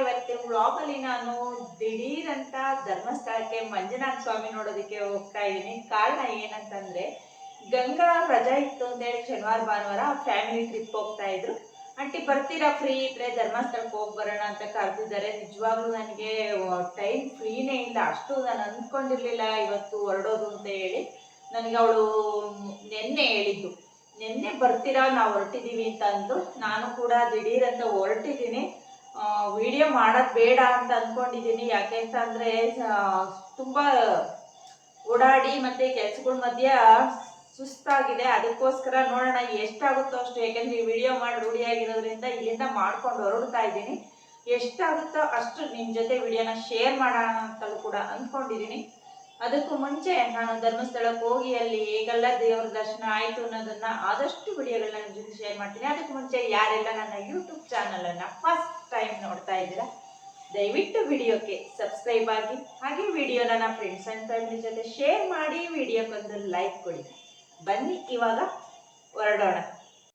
ಇವತ್ತಿನ ವ್ಲಾಗಲ್ಲಿ ನಾನು ದಿಢೀರ್ ಧರ್ಮಸ್ಥಳಕ್ಕೆ ಮಂಜುನಾಥ ಸ್ವಾಮಿ ನೋಡೋದಕ್ಕೆ ಹೋಗ್ತಾ ಇದ್ದೀನಿ. ಕಾರಣ ಏನಂತಂದ್ರೆ, ಗಂಗಾ ರಜಾ ಇತ್ತು ಅಂತ ಹೇಳಿ ಶನಿವಾರ, ಭಾನುವಾರ ಫ್ಯಾಮಿಲಿ ಟ್ರಿಪ್ ಹೋಗ್ತಾ ಇದ್ರು. ಆಂಟಿ ಬರ್ತೀರಾ ಫ್ರೀ ಇದ್ರೆ ಧರ್ಮಸ್ಥಳಕ್ಕೆ ಹೋಗಿ ಬರೋಣ ಅಂತ ಕರೆದಿದ್ದಾರೆ. ನಿಜವಾಗ್ಲೂ ನನಗೆ ಟೈಮ್ ಫ್ರೀನೇ ಇಲ್ಲ. ಅಷ್ಟು ನಾನು ಅಂದ್ಕೊಂಡಿರ್ಲಿಲ್ಲ ಇವತ್ತು ಹೊರಡೋದು ಅಂತ ಹೇಳಿ. ನನಗೆ ಅವಳು ನಿನ್ನೆ ಹೇಳಿದ್ದು, ನಿನ್ನೆ ಬರ್ತೀರಾ? ನಾವು ಹೊರಟಿದ್ದೀವಿ ಅಂತ ಅಂದು ನಾನು ಕೂಡ ದಿಢೀರ್ ಅಂತ ಹೊರಟಿದ್ದೀನಿ. ವಿಡಿಯೋ ಮಾಡೋದು ಬೇಡ ಅಂತ ಅಂದ್ಕೊಂಡಿದ್ದೀನಿ ಯಾಕೆ ಅಂತ ಅಂದರೆ ತುಂಬ ಓಡಾಡಿ ಮತ್ತು ಕೆಲಸಗಳ ಮಧ್ಯ ಸುಸ್ತಾಗಿದೆ. ಅದಕ್ಕೋಸ್ಕರ ನೋಡೋಣ ಎಷ್ಟಾಗುತ್ತೋ ಅಷ್ಟು. ಯಾಕೆಂದ್ರೆ ಈ ವಿಡಿಯೋ ಮಾಡಿ ರೂಢಿಯಾಗಿರೋದ್ರಿಂದ ಇಲ್ಲಿಂದ ಮಾಡ್ಕೊಂಡು ಹೊರಡ್ತಾ ಇದ್ದೀನಿ. ಎಷ್ಟಾಗುತ್ತೋ ಅಷ್ಟು ನಿಮ್ಮ ಜೊತೆ ವಿಡಿಯೋನ ಶೇರ್ ಮಾಡೋಣ ಅಂತಲೂ ಕೂಡ ಅಂದ್ಕೊಂಡಿದ್ದೀನಿ ಅದಕ್ಕೂ ಮುಂಚೆ ನಾನು ಧರ್ಮಸ್ಥಳಕ್ಕೆ ಹೋಗಿ ಅಲ್ಲಿ ಹೇಗೆಲ್ಲ ದೇವರ ದರ್ಶನ ಆಯಿತು ಅನ್ನೋದನ್ನ ಆದಷ್ಟು ವಿಡಿಯೋಗಳನ್ನ ನಿಮ್ಮ ಜೊತೆ ಶೇರ್ ಮಾಡ್ತೀನಿ. ಅದಕ್ಕೆ ಮುಂಚೆ ಯಾರೆಲ್ಲ ನನ್ನ ಯೂಟ್ಯೂಬ್ ಚಾನಲನ್ನು ಫಸ್ಟ್ ಟೈಮ್ ನೋಡ್ತಾ ಇದ್ದೀರಾ? ದಯವಿಟ್ಟು ವಿಡಿಯೋಕ್ಕೆ ಸಬ್ಸ್ಕ್ರೈಬ್ ಆಗಿ, ಹಾಗೆ ವಿಡಿಯೋನ ನಮ್ಮ ಫ್ರೆಂಡ್ಸ್ ಆ್ಯಂಡ್ ಫ್ಯಾಮಿಲಿ ಜೊತೆ ಶೇರ್ ಮಾಡಿ, ವಿಡಿಯೋಕ್ಕೊಂದು ಲೈಕ್ ಕೊಡಿ. ಬನ್ನಿ ಇವಾಗ ಹೊರಡೋಣ.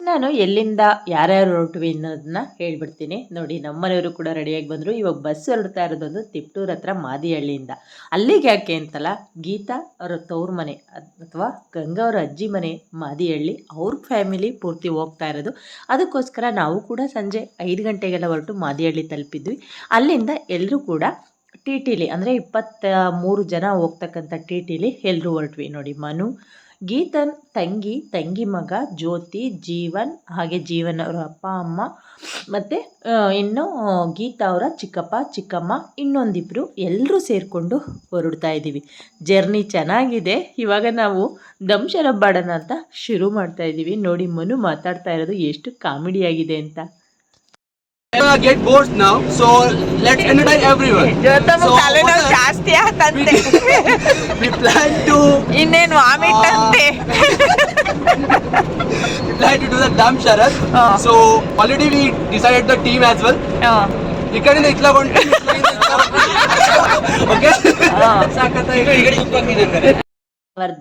ನಾನು ಎಲ್ಲಿಂದ, ಯಾರ್ಯಾರು ಹೊರಟ್ವಿ ಅನ್ನೋದನ್ನ ಹೇಳ್ಬಿಡ್ತೀನಿ. ನೋಡಿ, ನಮ್ಮನೆಯವರು ಕೂಡ ರೆಡಿಯಾಗಿ ಬಂದರು. ಇವಾಗ ಬಸ್ ಹೊರಡ್ತಾ ಇರೋದೊಂದು ತಿಪ್ಟೂರ್ ಹತ್ರ ಮಾದಿಹಳ್ಳಿಯಿಂದ. ಅಲ್ಲಿಗೆ ಯಾಕೆ ಅಂತಲ್ಲ, ಗೀತಾ ಅವರ ತವ್ರ ಮನೆ ಅಥವಾ ಗಂಗಾ ಅವರ ಅಜ್ಜಿ ಮನೆ ಮಾದಿಹಳ್ಳಿ, ಅವ್ರ ಫ್ಯಾಮಿಲಿ ಪೂರ್ತಿ ಹೋಗ್ತಾ ಇರೋದು. ಅದಕ್ಕೋಸ್ಕರ ನಾವು ಕೂಡ ಸಂಜೆ ಐದು ಗಂಟೆಗೆಲ್ಲ ಹೊರಟು ಮಾದಿಹಳ್ಳಿ ತಲುಪಿದ್ವಿ. ಅಲ್ಲಿಂದ ಎಲ್ಲರೂ ಕೂಡ ಟಿ ಟಿಲಿ ಅಂದರೆ ಇಪ್ಪತ್ತ ಮೂರು ಜನ ಹೋಗ್ತಕ್ಕಂಥ ಟಿ ಟಿಲಿ ಎಲ್ಲರೂ ಹೊರಟ್ವಿ. ನೋಡಿ, ಮನು ಗೀತನ್ ತಂಗಿ ತಂಗಿ ಮಗ, ಜ್ಯೋತಿ, ಜೀವನ್, ಹಾಗೆ ಜೀವನ್ ಅವರ ಅಪ್ಪ, ಅಮ್ಮ, ಮತ್ತು ಇನ್ನು ಗೀತಾ ಅವರ ಚಿಕ್ಕಪ್ಪ, ಚಿಕ್ಕಮ್ಮ ಇನ್ನೊಂದಿಬ್ಬರು ಎಲ್ಲರೂ ಸೇರಿಕೊಂಡು ಹೊರಡ್ತಾ ಇದ್ದೀವಿ. ಜರ್ನಿ ಚೆನ್ನಾಗಿದೆ. ಇವಾಗ ನಾವು ದಂಶರಬ್ಬಾಡನ ಅಂತ ಶುರು ಮಾಡ್ತಾ ಇದ್ದೀವಿ. ನೋಡಿ ಮನು ಮಾತಾಡ್ತಾ ಇರೋದು ಎಷ್ಟು ಕಾಮಿಡಿಯಾಗಿದೆ ಅಂತ. get bored now, so let's entertain everyone. So, what ಜಾಸ್ತಿ ಆತಂತೆ the- we plan to ಇನ್ನೇನು ವಾಮಿಟ್ ಅಂತೆ we plan to do the Dam Sharat. So already we decided the team as well. ಈ ಕಡೆಯಿಂದ ಇತ್ಲ ಬಂದು ಓಕೆ ಅವರ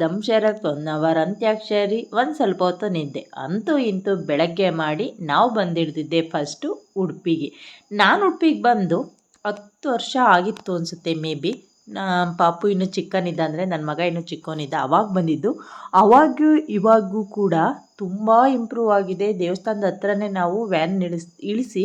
ದಂಶರಕ್ಕೆ ಒನ್ ಅವರ್ ಅಂತ್ಯಾಕ್ಷರಿ, ಒಂದು ಸ್ವಲ್ಪ ಹೊತ್ತು ನಿದ್ದೆ. ಅಂತೂ ಇಂತೂ ಬೆಳಗ್ಗೆ ಮಾಡಿ ನಾವು ಬಂದಿಡ್ದಿದ್ದೆ ಫಸ್ಟು ಉಡುಪಿಗೆ. ನಾನು ಉಡುಪಿಗೆ ಬಂದು ಹತ್ತು ವರ್ಷ ಆಗಿತ್ತು ಅನಿಸುತ್ತೆ ಮೇ ಬಿ. ಪಾಪು ಇನ್ನೂ ಚಿಕ್ಕನಿದ್ದ ಅಂದರೆ ನನ್ನ ಮಗ ಇನ್ನೂ ಚಿಕ್ಕವನಿದ್ದ ಅವಾಗ ಬಂದಿದ್ದು. ಅವಾಗ ಇವಾಗೂ ಕೂಡ ತುಂಬ ಇಂಪ್ರೂವ್ ಆಗಿದೆ. ದೇವಸ್ಥಾನದ ಹತ್ರನೇ ನಾವು ವ್ಯಾನ್ ಇಳಿಸಿ ಇಳಿಸಿ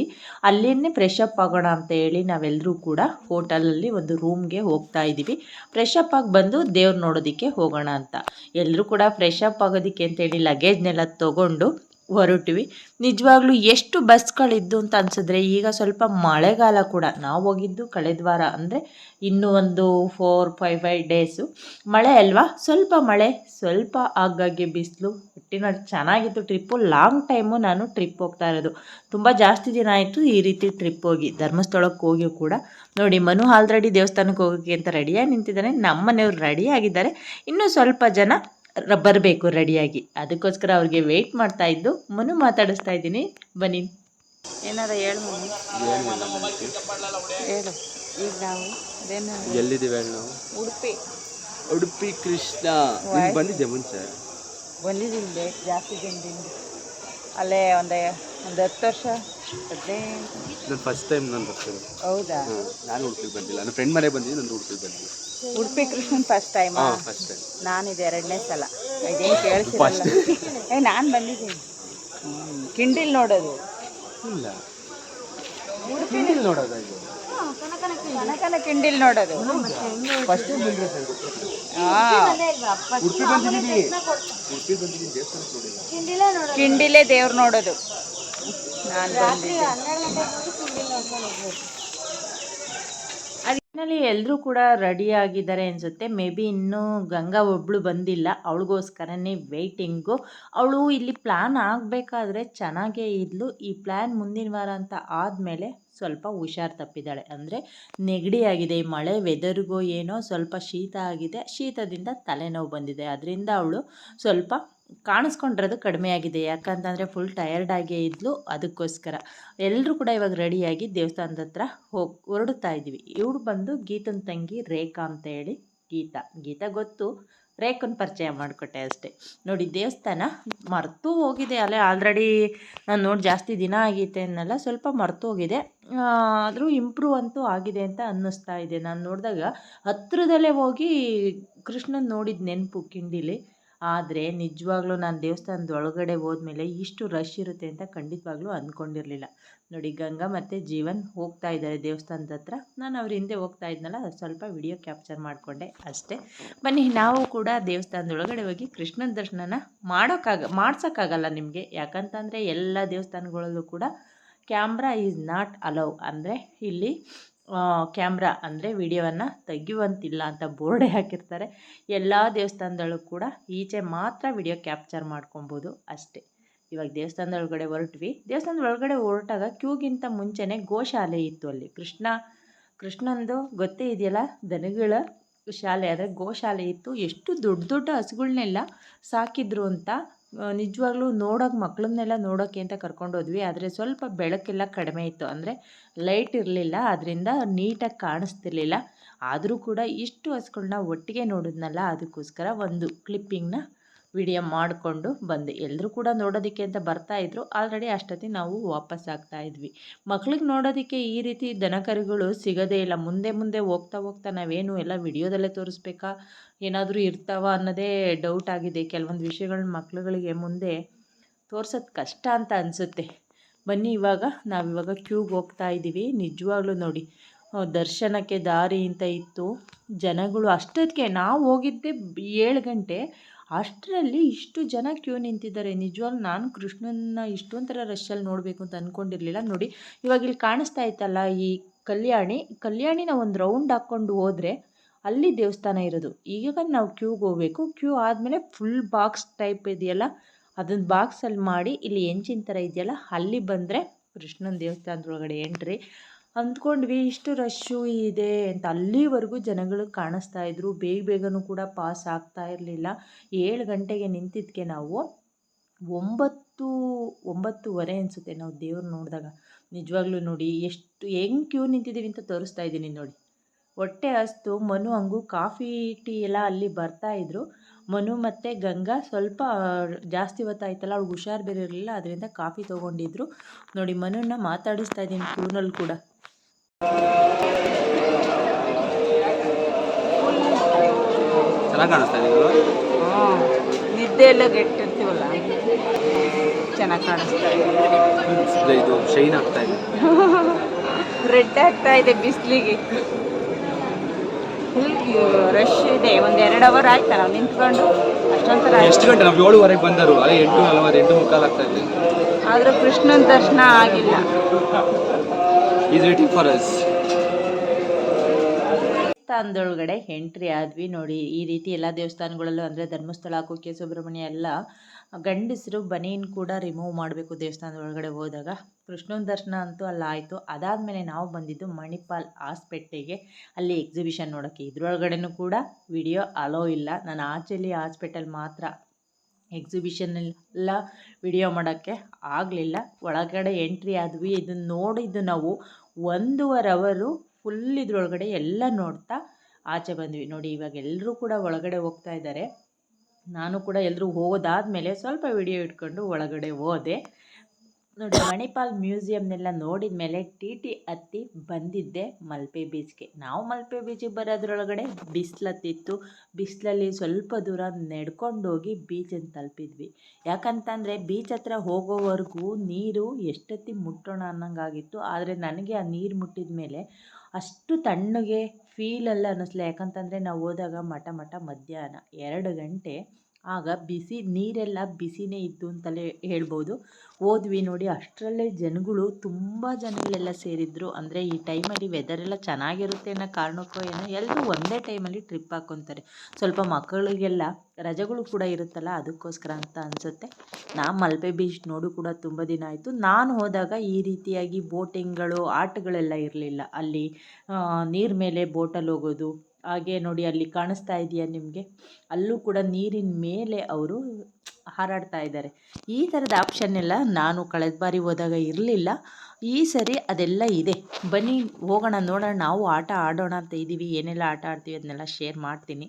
ಅಲ್ಲಿನೇ ಫ್ರೆಶ್ ಅಪ್ ಆಗೋಣ ಅಂತ ಹೇಳಿ ನಾವೆಲ್ಲರೂ ಕೂಡ ಹೋಟೆಲಲ್ಲಿ ಒಂದು ರೂಮ್ಗೆ ಹೋಗ್ತಾ ಇದ್ದೀವಿ. ಫ್ರೆಶ್ ಅಪ್ ಆಗಿ ಬಂದು ದೇವ್ರು ನೋಡೋದಕ್ಕೆ ಹೋಗೋಣ ಅಂತ. ಎಲ್ಲರೂ ಕೂಡ ಫ್ರೆಶ್ ಅಪ್ ಆಗೋದಕ್ಕೆ ಅಂತೇಳಿ ಲಗೇಜ್ನೆಲ್ಲ ತೊಗೊಂಡು ಹೊರಟ್ವಿ. ನಿಜವಾಗ್ಲೂ ಎಷ್ಟು ಬಸ್ಗಳಿದ್ದು ಅಂತ ಅನ್ಸಿದ್ರೆ ಈಗ ಸ್ವಲ್ಪ ಮಳೆಗಾಲ ಕೂಡ ನಾವು ಹೋಗಿದ್ದು ಕಳೆದ ವಾರ ಅಂದರೆ ಇನ್ನೂ ಒಂದು ಫೋರ್ ಫೈವ್ ಫೈವ್ ಡೇಸು ಮಳೆ ಅಲ್ವಾ? ಸ್ವಲ್ಪ ಮಳೆ, ಸ್ವಲ್ಪ ಆಗಾಗ್ಗೆ ಬಿಸಿಲು. ಒಟ್ಟಿನಲ್ಲಿ ಚೆನ್ನಾಗಿತ್ತು ಟ್ರಿಪ್ಪು ಲಾಂಗ್ ಟೈಮು ನಾನು ಟ್ರಿಪ್ ಹೋಗ್ತಾ ಇರೋದು. ತುಂಬ ಜಾಸ್ತಿ ದಿನ ಆಯಿತು ಈ ರೀತಿ ಟ್ರಿಪ್ ಹೋಗಿ. ಧರ್ಮಸ್ಥಳಕ್ಕೆ ಹೋಗಿ ಕೂಡ. ನೋಡಿ, ಮನು ಆಲ್ರೆಡಿ ದೇವಸ್ಥಾನಕ್ಕೆ ಹೋಗೋಕ್ಕೆ ಅಂತ ರೆಡಿಯಾಗಿ ನಿಂತಿದ್ದಾನೆ. ನಮ್ಮ ಮನೆಯವ್ರು ರೆಡಿ ಆಗಿದ್ದಾರೆ ಇನ್ನೂ ಸ್ವಲ್ಪ ಜನ ಬರಬೇಕು ರೆಡಿಯಾಗಿ. ಅದಕ್ಕೋಸ್ಕರ ಅವ್ರಿಗೆ ವೆಯ್ಟ್ ಮಾಡ್ತಾ ಇದ್ದು ಮನು ಮಾತಾಡಿಸ್ತಾ ಇದ್ದೀನಿ. ಬನ್ನಿ. ಏನಾರ ಹೇಳು ಹೇಳು. ಈಗ ನಾವು ಅದೇನು? ಎಲ್ಲಿದ್ದೀವಿ ನಾವು? ಉಡುಪಿ. ಉಡುಪಿ ಕೃಷ್ಣ. ಬಂದಿದ್ದೆ ಮುಂಚೆ? ಬಂದಿದ್ದೀನಿ ಬೇಕು ಜಾಸ್ತಿ ದಿನದಿಂದ. ಅಲ್ಲೇ ಒಂದು ಒಂದು ಹತ್ತು ವರ್ಷ ಹದಿನೈದು. ನಾನು ಫಸ್ಟ್ ಟೈಮ್ ನಾನು ಬರ್ತೀನಿ. ಹೌದಾ? ನಾನು ಉಡುಪಿಗೆ ಬಂದಿಲ್ಲ. ನನ್ನ ಫ್ರೆಂಡ್ ಮನೆಗೆ ಬಂದಿದ್ದೀನಿ ನಾನು ಉಡುಪಿಗೆ ಬಂದಿಲ್ಲ ಉಡುಪಿ ಕೃಷ್ಣನ್ ಫಸ್ಟ್ ಟೈಮ್ ಹಾಂ ಫಸ್ಟ್ ಟೈಮ್ ನಾನಿದೆ ಎರಡನೇ ಸಲ. ಇದೇನು ಕೇಳಿಸಿಲ್ಲ ಏ ನಾನು ಬಂದಿದ್ದೀನಿ. ಕಿಂಡಿಲ್ ನೋಡೋದು. ಇಲ್ಲ. ನೋಡೋದು ನೋಡೋದಾ ಇದು? ಕನಕನ ಕಿಂಡಿಲ್ ನೋಡೋದು. ಫಸ್ಟ್ ಟೈಮ್ ಬಂದಿರೋ ಹಾಂ. ಉಡುಪಿ ಬಂದಿದ್ದೀನಿ. ಉಡುಪಿ ಬಂದಿದ್ದೀನಿ ದೇವಸ್ಥಾನಕ್ಕೆ ನೋಡಿಲ್ಲ. ಕಿಂಡಿಲೇ ದೇವ್ರು ನೋಡೋದು. ನಾನು ಬಂದಿದ್ದೆ ಅದಿನಲ್ಲಿ ಎಲ್ಲರೂ ಕೂಡ ರೆಡಿ ಆಗಿದ್ದಾರೆ ಅನಿಸುತ್ತೆ. ಮೇ ಬಿ ಇನ್ನೂ ಗಂಗಾ ಒಬ್ಬಳು ಬಂದಿಲ್ಲ. ಅವಳಿಗೋಸ್ಕರನೇ ವೆಯ್ಟಿಂಗು ಅವಳು ಇಲ್ಲಿ ಪ್ಲ್ಯಾನ್ ಆಗಬೇಕಾದ್ರೆ ಚೆನ್ನಾಗೇ ಇದ್ಲು. ಈ ಪ್ಲ್ಯಾನ್ ಮುಂದಿನ ವಾರ ಅಂತ ಆದಮೇಲೆ ಸ್ವಲ್ಪ ಹುಷಾರು ತಪ್ಪಿದ್ದಾಳೆ. ಅಂದರೆ ನೆಗಡಿ ಆಗಿದೆ ಈ ಮಳೆ ವೆದರ್ಗೋ ಏನೋ ಸ್ವಲ್ಪ ಶೀತ ಆಗಿದೆ. ಶೀತದಿಂದ ತಲೆನೋವು ಬಂದಿದೆ. ಅದರಿಂದ ಅವಳು ಸ್ವಲ್ಪ ಕಾಣಿಸ್ಕೊಂಡಿರೋದು ಕಡಿಮೆ ಆಗಿದೆ. ಯಾಕಂತಂದರೆ ಫುಲ್ ಟಯರ್ಡ್ ಆಗೇ ಇದ್ಲು. ಅದಕ್ಕೋಸ್ಕರ ಎಲ್ಲರೂ ಕೂಡ ಇವಾಗ ರೆಡಿಯಾಗಿ ದೇವಸ್ಥಾನದ ಹತ್ರ ಹೋಗಿ ಹೊರಡ್ತಾ ಇದ್ದೀವಿ. ಇವಳು ಬಂದು ಗೀತನ ತಂಗಿ ರೇಖಾ ಅಂತ ಹೇಳಿ ಗೀತಾ. ಗೀತಾ ಗೊತ್ತು, ರೇಖನ ಪರಿಚಯ ಮಾಡಿಕೊಟ್ಟೆ ಅಷ್ಟೇ. ನೋಡಿ ದೇವಸ್ಥಾನ ಮರೆತು ಹೋಗಿದೆ ಅಲ್ಲೇ. ಆಲ್ರೆಡಿ ನಾನು ನೋಡಿ, ಜಾಸ್ತಿ ದಿನ ಆಗೈತೆ ಅನ್ನೆಲ್ಲ, ಸ್ವಲ್ಪ ಮರೆತು ಹೋಗಿದೆ. ಆದರೂ ಇಂಪ್ರೂವ್ ಅಂತೂ ಆಗಿದೆ ಅಂತ ಅನ್ನಿಸ್ತಾ ಇದೆ. ನಾನು ನೋಡಿದಾಗ ಹತ್ರದಲ್ಲೇ ಹೋಗಿ ಕೃಷ್ಣನ ನೋಡಿದ ನೆನಪು ಕಿಂಡಿಲಿ. ಆದರೆ ನಿಜವಾಗ್ಲೂ ನಾನು ದೇವಸ್ಥಾನದ ಒಳಗಡೆ ಹೋದ್ಮೇಲೆ ಇಷ್ಟು ರಶ್ ಇರುತ್ತೆ ಅಂತ ಖಂಡಿತವಾಗ್ಲೂ ಅಂದ್ಕೊಂಡಿರಲಿಲ್ಲ ನೋಡಿ, ಗಂಗಾ ಮತ್ತು ಜೀವನ್ ಹೋಗ್ತಾ ಇದ್ದಾರೆ ದೇವಸ್ಥಾನದ ಹತ್ರ. ನಾನು ಅವ್ರ ಹಿಂದೆ ಹೋಗ್ತಾ ಇದ್ನಲ್ಲ ಸ್ವಲ್ಪ ವಿಡಿಯೋ ಕ್ಯಾಪ್ಚರ್ ಮಾಡಿಕೊಂಡೆ ಅಷ್ಟೇ. ಬನ್ನಿ, ನಾವು ಕೂಡ ದೇವಸ್ಥಾನದ ಒಳಗಡೆ ಹೋಗಿ ಕೃಷ್ಣನ ದರ್ಶನನ ಮಾಡೋಕ್ಕಾಗ ಮಾಡ್ಸೋಕ್ಕಾಗಲ್ಲ ನಿಮಗೆ. ಯಾಕಂತಂದರೆ ಎಲ್ಲ ದೇವಸ್ಥಾನಗಳಲ್ಲೂ ಕೂಡ ಕ್ಯಾಮ್ರಾ ಈಸ್ ನಾಟ್ ಅಲೌ ಅಂದರೆ ಇಲ್ಲಿ ಕ್ಯಾಮ್ರಾ ಅಂದರೆ ವಿಡಿಯೋವನ್ನು ತೆಗೆಯುವಂತಿಲ್ಲ ಅಂತ ಬೋರ್ಡೇ ಹಾಕಿರ್ತಾರೆ. ಎಲ್ಲ ದೇವಸ್ಥಾನದಲ್ಲೂ ಕೂಡ ಈಚೆ ಮಾತ್ರ ವಿಡಿಯೋ ಕ್ಯಾಪ್ಚರ್ ಮಾಡ್ಕೊಬೋದು ಅಷ್ಟೇ. ಇವಾಗ ದೇವಸ್ಥಾನದ ಒಳಗಡೆ ಹೊರಟ್ವಿ. ದೇವಸ್ಥಾನದ ಒಳಗಡೆ ಹೊರಟಾಗ ಕ್ಯೂಗಿಂತ ಮುಂಚೆನೇ ಗೋಶಾಲೆ ಇತ್ತು ಅಲ್ಲಿ. ಕೃಷ್ಣ, ಕೃಷ್ಣಂದು ಗೊತ್ತೇ ಇದೆಯಲ್ಲ, ದನಗಳ ಶಾಲೆ, ಅಂದರೆ ಗೋಶಾಲೆ ಇತ್ತು. ಎಷ್ಟು ದೊಡ್ಡ ದೊಡ್ಡ ಹಸುಗಳನ್ನೆಲ್ಲ ಸಾಕಿದ್ರು ಅಂತ ನಿಜವಾಗ್ಲೂ ನೋಡೋಕೆ ಮಕ್ಕಳನ್ನೆಲ್ಲ ನೋಡೋಕ್ಕೆ ಅಂತ ಕರ್ಕೊಂಡು ಹೋದ್ವಿ ಆದರೆ ಸ್ವಲ್ಪ ಬೆಳಕೆಲ್ಲ ಕಡಿಮೆ ಇತ್ತು. ಅಂದರೆ ಲೈಟ್ ಇರಲಿಲ್ಲ. ಅದರಿಂದ ನೀಟಾಗಿ ಕಾಣಿಸ್ತಿರ್ಲಿಲ್ಲ. ಆದರೂ ಕೂಡ ಇಷ್ಟು ಹಸುಗಳ್ನ ಒಟ್ಟಿಗೆ ನೋಡಿದ್ನಲ್ಲ, ಅದಕ್ಕೋಸ್ಕರ ಒಂದು ಕ್ಲಿಪ್ಪಿಂಗ್ನ ವಿಡಿಯೋ ಮಾಡಿಕೊಂಡು ಬಂದೆ. ಎಲ್ಲರೂ ಕೂಡ ನೋಡೋದಕ್ಕೆ ಅಂತ ಬರ್ತಾಯಿದ್ರು ಆಲ್ರೆಡಿ ಅಷ್ಟೊತ್ತಿಗೆ ನಾವು ವಾಪಸ್ ಆಗ್ತಾ ಇದ್ವಿ. ಮಕ್ಳಿಗೆ ನೋಡೋದಕ್ಕೆ ಈ ರೀತಿ ದನಕರುಗಳು ಸಿಗೋದೇ ಇಲ್ಲ. ಮುಂದೆ ಮುಂದೆ ಹೋಗ್ತಾ ಹೋಗ್ತಾ ನಾವೇನು ಎಲ್ಲ ವಿಡಿಯೋದಲ್ಲೇ ತೋರಿಸ್ಬೇಕಾ? ಏನಾದರೂ ಇರ್ತಾವ ಅನ್ನೋದೇ ಡೌಟ್ ಆಗಿದೆ. ಕೆಲವೊಂದು ವಿಷಯಗಳನ್ನ ಮಕ್ಳುಗಳಿಗೆ ಮುಂದೆ ತೋರ್ಸೋದು ಕಷ್ಟ ಅಂತ ಅನಿಸುತ್ತೆ. ಬನ್ನಿ ಇವಾಗ ನಾವಿವಾಗ ಕ್ಯೂಗೆ ಹೋಗ್ತಾ ಇದ್ದೀವಿ. ನಿಜವಾಗ್ಲೂ ನೋಡಿ ದರ್ಶನಕ್ಕೆ ದಾರಿ ಅಂತ ಇತ್ತು. ಜನಗಳು ಅಷ್ಟೊತ್ತಿಗೆ ನಾವು ಹೋಗಿದ್ದೆ ಏಳು ಗಂಟೆ. ಅಷ್ಟರಲ್ಲಿ ಇಷ್ಟು ಜನ ಕ್ಯೂ ನಿಂತಿದ್ದಾರೆ. ನಿಜವಾಗ್ಲೂ ನಾನು ಕೃಷ್ಣನ ಇಷ್ಟೊಂಥರ ರಶಲ್ಲಿ ನೋಡಬೇಕು ಅಂತ ಅಂದ್ಕೊಂಡಿರಲಿಲ್ಲ ನೋಡಿ, ಇವಾಗ ಇಲ್ಲಿ ಕಾಣಿಸ್ತಾ ಇತ್ತಲ್ಲ, ಈ ಕಲ್ಯಾಣಿ. ಕಲ್ಯಾಣಿನ ಒಂದು ರೌಂಡ್ ಹಾಕ್ಕೊಂಡು ಹೋದರೆ ಅಲ್ಲಿ ದೇವಸ್ಥಾನ ಇರೋದು. ಈಗ ನಾವು ಕ್ಯೂಗೆ ಹೋಗಬೇಕು. ಕ್ಯೂ ಆದಮೇಲೆ ಫುಲ್ ಬಾಕ್ಸ್ ಟೈಪ್ ಇದೆಯಲ್ಲ ಅದನ್ನು ಬಾಕ್ಸಲ್ಲಿ ಮಾಡಿ, ಇಲ್ಲಿ ಎಂಚಿನ ಥರ ಇದೆಯಲ್ಲ, ಅಲ್ಲಿ ಬಂದರೆ ಕೃಷ್ಣನ ದೇವಸ್ಥಾನದೊಳಗಡೆ ಎಂಟ್ರಿ ಅಂದ್ಕೊಂಡ್ವಿ, ಇಷ್ಟು ರಶ್ಶು ಇದೆ ಅಂತ. ಅಲ್ಲಿವರೆಗೂ ಜನಗಳು ಕಾಣಿಸ್ತಾ ಇದ್ರು. ಬೇಗ ಬೇಗನೂ ಕೂಡ ಪಾಸ್ ಆಗ್ತಾ ಇರಲಿಲ್ಲ. ಏಳು ಗಂಟೆಗೆ ನಿಂತಿದ್ದಕ್ಕೆ ನಾವು. ಒಂಬತ್ತು, ಒಂಬತ್ತುವರೆ ಅನಿಸುತ್ತೆ ನಾವು ದೇವ್ರು ನೋಡಿದಾಗ. ನಿಜವಾಗ್ಲೂ ನೋಡಿ, ಎಷ್ಟು, ಹೆಂಗ್ ಕ್ಯೂ ನಿಂತಿದ್ದೀವಿ ಅಂತ ತೋರಿಸ್ತಾ ಇದ್ದೀನಿ ನೋಡಿ. ಹೊಟ್ಟೆ ಅಸ್ತು ಮನು, ಹಂಗೂ, ಕಾಫಿ, ಟೀ ಎಲ್ಲ ಅಲ್ಲಿ ಬರ್ತಾ ಇದ್ರು. ಮನು ಮತ್ತು ಗಂಗಾ ಸ್ವಲ್ಪ ಜಾಸ್ತಿ ಹೊತ್ತಾಯ್ತಲ್ಲ, ಅವ್ಳಿಗೆ ಹುಷಾರು ಬೇರೆ ಇರಲಿಲ್ಲ ಅದರಿಂದ ಕಾಫಿ ತೊಗೊಂಡಿದ್ರು. ನೋಡಿ, ಮನುನ ಮಾತಾಡಿಸ್ತಾ ಇದ್ದೀನಿ ಕ್ಯೂನಲ್ಲಿ ಕೂಡ. ಚೆನ್ನಾಗಿ ಕಾಣಿಸ್ತಾ ಇದೆ. ನಿದ್ದೆ ಎಲ್ಲ ಗೆಟ್ಟಿರ್ತೀವಲ್ಲ ಚೆನ್ನಾಗಿ ಕಾಣಿಸ್ತಾ ಇದೆ. ಇದು ಶೈನ್ ಆಗ್ತಾ ಇದೆ. ರೆಡ್ ಆಗ್ತಾ ಇದೆ ಬಿಸಿಲಿಗೆ. ಫುಲ್ ರಶ್ ಇದೆ. ಒಂದು ಎರಡು ಅವರ್ ಆಯ್ತಾ ನಾವು ನಿಂತ್ಕೊಂಡು? ಅಷ್ಟೊಂಥರ ಎಷ್ಟು ಗಂಟೆ ನಾವು ಏಳುವರೆಗೆ ಬಂದರು? ಅದೇ ಎಂಟು ನಲವತ್ತು ಎಂಟು ಮುಕ್ಕಾಲು ಆಗ್ತಾ ಇದೆ. ಆದರೂ ಕೃಷ್ಣನ ದರ್ಶನ ಆಗಿಲ್ಲ. ಈಸ್ ವೇಟಿಂಗ್ ಫಾರ್ ಅಸ್ ದೇವಸ್ಥಾನದೊಳಗಡೆ ಎಂಟ್ರಿ ಆದ್ವಿ ನೋಡಿ. ಈ ರೀತಿ ಎಲ್ಲ ದೇವಸ್ಥಾನಗಳಲ್ಲೂ ಅಂದರೆ ಧರ್ಮಸ್ಥಳ, ಕುಕ್ಕೆ, ಸುಬ್ರಹ್ಮಣ್ಯ ಎಲ್ಲ ಗಂಡಸರು ಬನೀನ್ ಕೂಡ ರಿಮೂವ್ ಮಾಡಬೇಕು ದೇವಸ್ಥಾನದ ಒಳಗಡೆ ಹೋದಾಗ. ಕೃಷ್ಣನ ದರ್ಶನ ಅಂತೂ ಅಲ್ಲಾಯಿತು ಅದಾದಮೇಲೆ ನಾವು ಬಂದಿದ್ದು ಮಣಿಪಾಲ್ ಹಾಸ್ಪೆಟ್ಲಿಗೆ. ಅಲ್ಲಿ ಎಕ್ಸಿಬಿಷನ್ ನೋಡೋಕ್ಕೆ ಇದ್ರೊಳಗಡೆನೂ ಕೂಡ ವಿಡಿಯೋ ಅಲೋ ಇಲ್ಲ. ನಾನು ಆಚೆಲಿ ಹಾಸ್ಪಿಟಲ್ ಮಾತ್ರ ಎಕ್ಸಿಬಿಷನ್ನೆಲ್ಲ ವಿಡಿಯೋ ಮಾಡೋಕ್ಕೆ ಆಗಲಿಲ್ಲ. ಒಳಗಡೆ ಎಂಟ್ರಿ ಆದ್ವಿ. ಇದನ್ನು ನೋಡಿದ್ದು ನಾವು ಒಂದೂವರೆ ಅವರು ಫುಲ್ ಇದ್ರೊಳಗಡೆ ಎಲ್ಲ ನೋಡ್ತಾ ಆಚೆ ಬಂದ್ವಿ. ನೋಡಿ, ಇವಾಗ ಎಲ್ಲರೂ ಕೂಡ ಒಳಗಡೆ ಹೋಗ್ತಾ ಇದ್ದಾರೆ. ನಾನು ಕೂಡ ಎಲ್ಲರೂ ಹೋದಾದ್ಮೇಲೆ ಸ್ವಲ್ಪ ವಿಡಿಯೋ ಇಟ್ಕೊಂಡು ಒಳಗಡೆ ಹೋದೆ. ನೋಡಿ, ಮಣಿಪಾಲ್ ಮ್ಯೂಸಿಯಮ್ನೆಲ್ಲ ನೋಡಿದ ಮೇಲೆ ಟಿ ಟಿ ಹತ್ತಿ ಬಂದಿದ್ದೆ ಮಲ್ಪೆ ಬೀಚ್ಗೆ. ನಾವು ಮಲ್ಪೆ ಬೀಚಿಗೆ ಬರೋದ್ರೊಳಗಡೆ ಬಿಸಿಲತ್ತಿತ್ತು. ಬಿಸಿಲಲ್ಲಿ ಸ್ವಲ್ಪ ದೂರ ನಡ್ಕೊಂಡು ಹೋಗಿ ಬೀಚನ್ನು ತಲುಪಿದ್ವಿ. ಯಾಕಂತಂದರೆ ಬೀಚ್ ಹತ್ರ ಹೋಗೋವರೆಗೂ ನೀರು ಎಷ್ಟೊತ್ತಿ ಮುಟ್ಟೋಣ ಅನ್ನೋಂಗಾಗಿತ್ತು. ಆದರೆ ನನಗೆ ಆ ನೀರು ಮುಟ್ಟಿದ ಮೇಲೆ ಅಷ್ಟು ತಣ್ಣಗೆ ಫೀಲೆಲ್ಲ ಅನ್ನಿಸ್ಲಿಲ್ಲ. ಯಾಕಂತಂದರೆ ನಾವು ಹೋದಾಗ ಮಠ ಮಠ ಮಧ್ಯಾಹ್ನ ಎರಡು ಗಂಟೆ ಆಗ ಬಿಸಿ ನೀರೆಲ್ಲ ಬಿಸಿನೇ ಇತ್ತು ಅಂತಲೇ ಹೇಳ್ಬೋದು. ಹೋದ್ವಿ ನೋಡಿ, ಅಷ್ಟರಲ್ಲೇ ಜನಗಳು, ತುಂಬ ಜನಗಳೆಲ್ಲ ಸೇರಿದ್ರು. ಅಂದರೆ ಈ ಟೈಮಲ್ಲಿ ವೆದರ್ ಎಲ್ಲ ಚೆನ್ನಾಗಿರುತ್ತೆ ಅನ್ನೋ ಕಾರಣಕ್ಕೋ ಏನೋ, ಎಲ್ಲರೂ ಒಂದೇ ಟೈಮಲ್ಲಿ ಟ್ರಿಪ್ ಹಾಕ್ಕೊತಾರೆ ಸ್ವಲ್ಪ ಮಕ್ಕಳಿಗೆಲ್ಲ ರಜೆಗಳು ಕೂಡ ಇರುತ್ತಲ್ಲ, ಅದಕ್ಕೋಸ್ಕರ ಅಂತ ಅನಿಸುತ್ತೆ. ನಾ ಮಲ್ಪೆ ಬೀಚ್ ನೋಡು ಕೂಡ ತುಂಬ ದಿನ ಆಯಿತು. ನಾನು ಹೋದಾಗ ಈ ರೀತಿಯಾಗಿ ಬೋಟಿಂಗ್ಗಳು ಆಟಗಳೆಲ್ಲ ಇರಲಿಲ್ಲ. ಅಲ್ಲಿ ನೀರು ಮೇಲೆ ಬೋಟಲ್ಲಿ ಹೋಗೋದು ಹಾಗೆ ನೋಡಿ ಅಲ್ಲಿ ಕಾಣಿಸ್ತಾ ಇದೆಯಾ ನಿಮಗೆ? ಅಲ್ಲೂ ಕೂಡ ನೀರಿನ ಮೇಲೆ ಅವರು ಹಾರಾಡ್ತಾ ಇದ್ದಾರೆ. ಈ ಥರದ ಆಪ್ಷನ್ ಎಲ್ಲ ನಾನು ಕಳೆದ ಬಾರಿ ಹೋದಾಗ ಇರಲಿಲ್ಲ. ಈ ಸರಿ ಅದೆಲ್ಲ ಇದೆ. ಬನ್ನಿ, ಹೋಗೋಣ, ನೋಡೋಣ. ನಾವು ಆಟ ಆಡೋಣ ಅಂತ ಇದ್ದೀವಿ ಏನೆಲ್ಲ ಆಟ ಆಡ್ತೀವಿ ಅದನ್ನೆಲ್ಲ ಶೇರ್ ಮಾಡ್ತೀನಿ.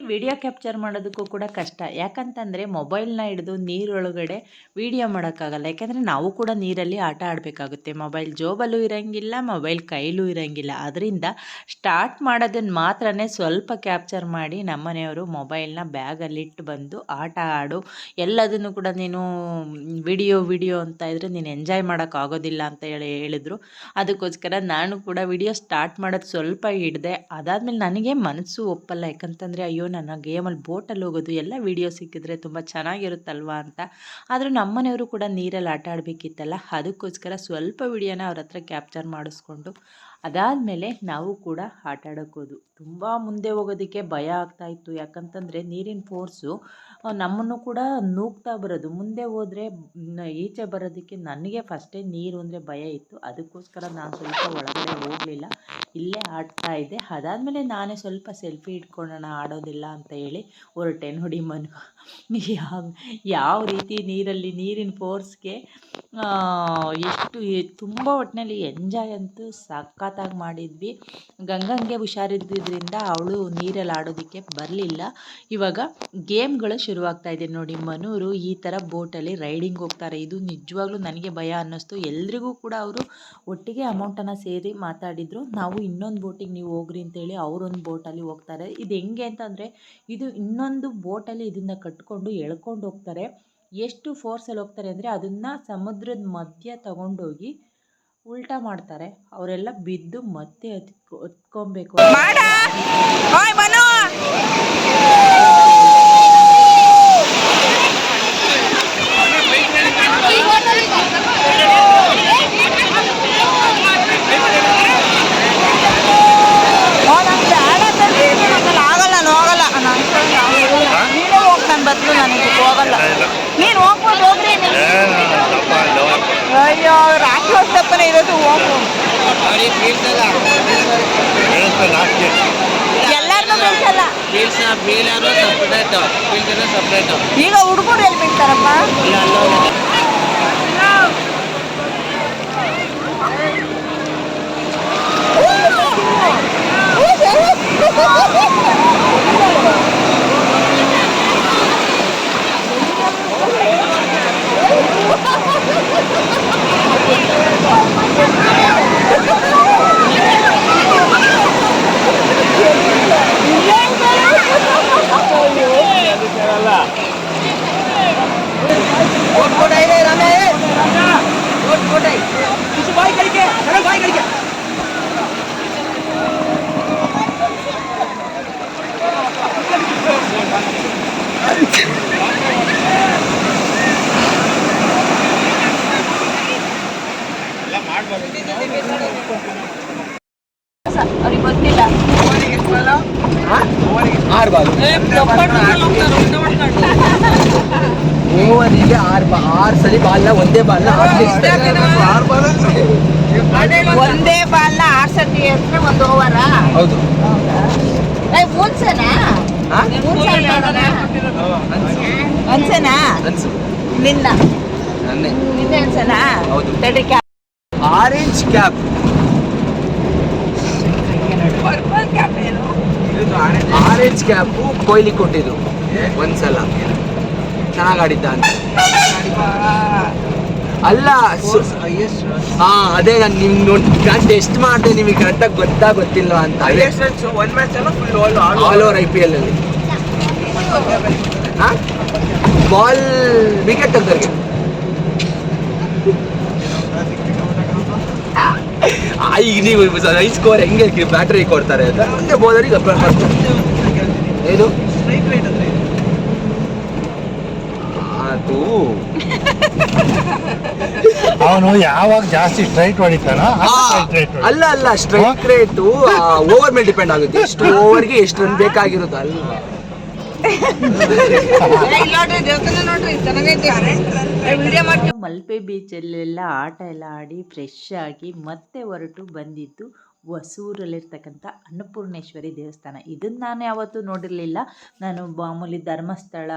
ವಿಡಿಯೋ ಕ್ಯಾಪ್ಚರ್ ಮಾಡೋದಕ್ಕೂ ಕೂಡ ಕಷ್ಟ. ಯಾಕಂತಂದರೆ ಮೊಬೈಲ್ನ ಹಿಡಿದು ನೀರೊಳಗಡೆ ವಿಡಿಯೋ ಮಾಡೋಕ್ಕಾಗಲ್ಲ. ಯಾಕೆಂದರೆ ನಾವು ಕೂಡ ನೀರಲ್ಲಿ ಆಟ ಆಡಬೇಕಾಗುತ್ತೆ. ಮೊಬೈಲ್ ಜೋಬಲ್ಲೂ ಇರೋಂಗಿಲ್ಲ ಮೊಬೈಲ್ ಕೈಲೂ ಇರೋಂಗಿಲ್ಲ. ಅದರಿಂದ ಸ್ಟಾರ್ಟ್ ಮಾಡೋದನ್ನು ಮಾತ್ರ ಸ್ವಲ್ಪ ಕ್ಯಾಪ್ಚರ್ ಮಾಡಿ ನಮ್ಮನೆಯವರು ಮೊಬೈಲ್ನ ಬ್ಯಾಗಲ್ಲಿಟ್ಟು ಬಂದು ಆಟ ಆಡು. ಎಲ್ಲದನ್ನು ಕೂಡ ನೀನು ವಿಡಿಯೋ ವಿಡಿಯೋ ಅಂತ ಇದ್ದರೆ ನೀನು ಎಂಜಾಯ್ ಮಾಡೋಕ್ಕಾಗೋದಿಲ್ಲ ಅಂತ ಹೇಳಿ ಹೇಳಿದ್ರು. ಅದಕ್ಕೋಸ್ಕರ ನಾನು ಕೂಡ ವಿಡಿಯೋ ಸ್ಟಾರ್ಟ್ ಮಾಡೋದು ಸ್ವಲ್ಪ ಹಿಡಿದೆ. ಅದಾದಮೇಲೆ ನನಗೆ ಮನಸ್ಸು ಒಪ್ಪಲ್ಲ. ಯಾಕಂತಂದರೆ ಅಯ್ಯೋ ನನ್ನ ಗೇಮಲ್ಲಿ ಬೋಟಲ್ಲಿ ಹೋಗೋದು ಎಲ್ಲ ವಿಡಿಯೋ ಸಿಕ್ಕಿದ್ರೆ ತುಂಬ ಚೆನ್ನಾಗಿರುತ್ತಲ್ವಾ ಅಂತ. ಆದರೂ ನಮ್ಮನೆಯವರು ಕೂಡ ನೀರಲ್ಲಿ ಆಟ ಆಡಬೇಕಿತ್ತಲ್ಲ, ಅದಕ್ಕೋಸ್ಕರ ಸ್ವಲ್ಪ ವಿಡಿಯೋನ ಅವ್ರ ಹತ್ರ ಕ್ಯಾಪ್ಚರ್ ಮಾಡಿಸ್ಕೊಂಡು ಅದಾದಮೇಲೆ ನಾವು ಕೂಡ ಆಟ ಆಡೋಕ್ಕೋದು ತುಂಬ ಮುಂದೆ ಹೋಗೋದಕ್ಕೆ ಭಯ ಆಗ್ತಾಯಿತ್ತು ಯಾಕಂತಂದರೆ ನೀರಿನ ಫೋರ್ಸು ನಮ್ಮನ್ನು ಕೂಡ ನೂಗ್ತಾ ಬರೋದು. ಮುಂದೆ ಹೋದರೆ ಈಚೆ ಬರೋದಕ್ಕೆ ನನಗೆ ಫಸ್ಟೇ ನೀರು ಅಂದರೆ ಭಯ ಇತ್ತು. ಅದಕ್ಕೋಸ್ಕರ ನಾನು ಸ್ವಲ್ಪ ಒಳಗಡೆ ಹೋಗಲಿಲ್ಲ. ಇಲ್ಲೇ ಆಡ್ತಾ ಇದ್ದೆ. ಅದಾದಮೇಲೆ ನಾನೇ ಸ್ವಲ್ಪ ಸೆಲ್ಫಿ ಇಟ್ಕೊಳ್ಳೋಣ ಆಡೋದಿಲ್ಲ ಅಂತ ಹೇಳಿ ಹೊರಟೆ ನೋಡಿ ಮನು. ಯಾವ ಯಾವ ರೀತಿ ನೀರಲ್ಲಿ ನೀರಿನ ಫೋರ್ಸ್ಗೆ ಎಷ್ಟು ತುಂಬ ಒಟ್ಟಿನಲ್ಲಿ ಎಂಜಾಯ್ ಅಂತೂ ಸಖತ್ತಾಗಿ ಮಾಡಿದ್ವಿ. ಗಂಗಂಗೆ ಹುಷಾರಿದ್ದಿದ್ದರಿಂದ ಅವಳು ನೀರಲ್ಲಿ ಆಡೋದಕ್ಕೆ ಬರಲಿಲ್ಲ. ಇವಾಗ ಗೇಮ್ಗಳು ಶುರುವಾಗ್ತಾ ಇದೆ ನೋಡಿ ಮನೂರು, ಈ ಥರ ಬೋಟಲ್ಲಿ ರೈಡಿಂಗ್ ಹೋಗ್ತಾರೆ. ಇದು ನಿಜವಾಗ್ಲೂ ನನಗೆ ಭಯ ಅನ್ನಿಸ್ತು. ಎಲ್ರಿಗೂ ಕೂಡ ಅವರು ಒಟ್ಟಿಗೆ ಅಮೌಂಟನ್ನು ಸೇರಿ ಮಾತಾಡಿದರು. ನಾವು ಇನ್ನೊಂದು ಬೋಟಿಗೆ ನೀವು ಹೋಗ್ರಿ ಅಂತೇಳಿ ಅವರೊಂದು ಬೋಟಲ್ಲಿ ಹೋಗ್ತಾರೆ. ಇದು ಹೆಂಗೆ ಅಂತಂದರೆ, ಇದು ಇನ್ನೊಂದು ಬೋಟಲ್ಲಿ ಇದನ್ನು ಕಟ್ಕೊಂಡು ಎಳ್ಕೊಂಡು ಹೋಗ್ತಾರೆ. ಎಷ್ಟು ಫೋರ್ಸಲ್ಲಿ ಹೋಗ್ತಾರೆ ಅಂದರೆ ಅದನ್ನು ಸಮುದ್ರದ ಮಧ್ಯ ತಗೊಂಡೋಗಿ ಉಲ್ಟಾ ಮಾಡ್ತಾರೆ. ಅವರೆಲ್ಲ ಬಿದ್ದು ಮತ್ತೆ ಹತ್ಕೊ ಹತ್ಕೊಬೇಕು ಆಗಲ್ಲ ನಾನು ಹೋಗಲ್ಲ ನೀನು ಹೋಗ್ ನನ್ನ ಬದಲು ನನಗೆ ಹೋಗಲ್ಲ ನೀನು ಹೋಗ್ಬೋದು ಹೋಗ್ರಿ ನೀನು. ಅಯ್ಯೋ ರಾತ್ರಿ ಹೊತ್ತಪ್ಪನೇ ಇರೋದು ಹೋಗು ಎಲ್ಲಾರ್ನೂ ಬೆಳ್ಸಲ್ಲ ಈಗ ಹುಡುಗರು ಎಲ್ಲಿ ಬಿಡ್ತಾರಪ್ಪ ಗೊತ್ತಿಲ್ಲ ಆರು ಬಾಲ್ ಆರು ಬಾ ಆರು ಸಲ ಬಾಲ್ನ ಒಂದೇ ಬಾಲ್ನ ಒಂದೇ ಬಾಲ್ನ ಸತಿ ಅಂದ್ರೆ ಒಂದು ಓವರ ಹೌದು? ಅನ್ಸನಾ? ಅನ್ಸು. ನಿನ್ನ. ನನ್ನೇ. ಅನ್ಸನಾ? ಹೌದು. Orange cap. ಆರೆಂಜ್ ಕ್ಯಾಪು ಕೊಯ್ಲಿ ಕೊಟ್ಟಿದ್ದು ಒಂದ್ಸಲ ಚೆನ್ನಾಗಿ ಆಡಿದ್ದ ಅಂತ. ಅಲ್ಲ ಹಾ ಅದೇ ನಾನು ನಿಮ್ ನೋಡಿ ನಾನು ಟೆಸ್ಟ್ ಮಾಡಿದೆ ನಿಮಗೆ ಕರೆಕ್ಟಾಗಿ ಗೊತ್ತಾ ಗೊತ್ತಿಲ್ಲ ಅಂತ. All over I P L ಅಲ್ಲಿ ಬಾಲ್ ವಿಕೆಟ್ ತೆಗ್ದವ್ರಿಗೆ ಈಗ ನೀವು ಐ ಸ್ಕೋರ್ ಹೆಂಗೆ ಬ್ಯಾಟ್ರಿ ಕೊಡ್ತಾರೆ ಅಂತ? ಒಂದೇ ಬೌಲರಿಗೆ ಏನು? ಅದು. ಅವನು ಯಾವಾಗ ಜಾಸ್ತಿ ಸ್ಟ್ರೈಟ್ ಹೊಡಿತಾನ ಆ, ಸ್ಟ್ರೈಟ್ ಅಲ್ಲ ಅಲ್ಲ ಸ್ಟ್ರೈಕ್ ರೇಟ್ ಓವರ್ ಮೇಲೆ ಡಿಪೆಂಡ್ ಆಗುತ್ತೆ. ಎಷ್ಟು ಓವರ್ಗೆ ಎಷ್ಟು ರನ್ ಬೇಕಾಗಿರೋದು ಅಲ್ಲ ನೋಡ್ರಿ ಮಲ್ಪೆ ಬೀಚಲ್ಲೆಲ್ಲ ಆಟ ಎಲ್ಲ ಆಡಿ ಫ್ರೆಶ್ ಆಗಿ ಮತ್ತೆ ಹೊರಟು ಬಂದಿದ್ದು ಹೊಸೂರಲ್ಲಿರ್ತಕ್ಕಂಥ ಅನ್ನಪೂರ್ಣೇಶ್ವರಿ ದೇವಸ್ಥಾನ. ಇದನ್ನು ನಾನು ಯಾವತ್ತೂ ನೋಡಿರಲಿಲ್ಲ. ನಾನು ಮಾಮೂಲಿ ಧರ್ಮಸ್ಥಳ,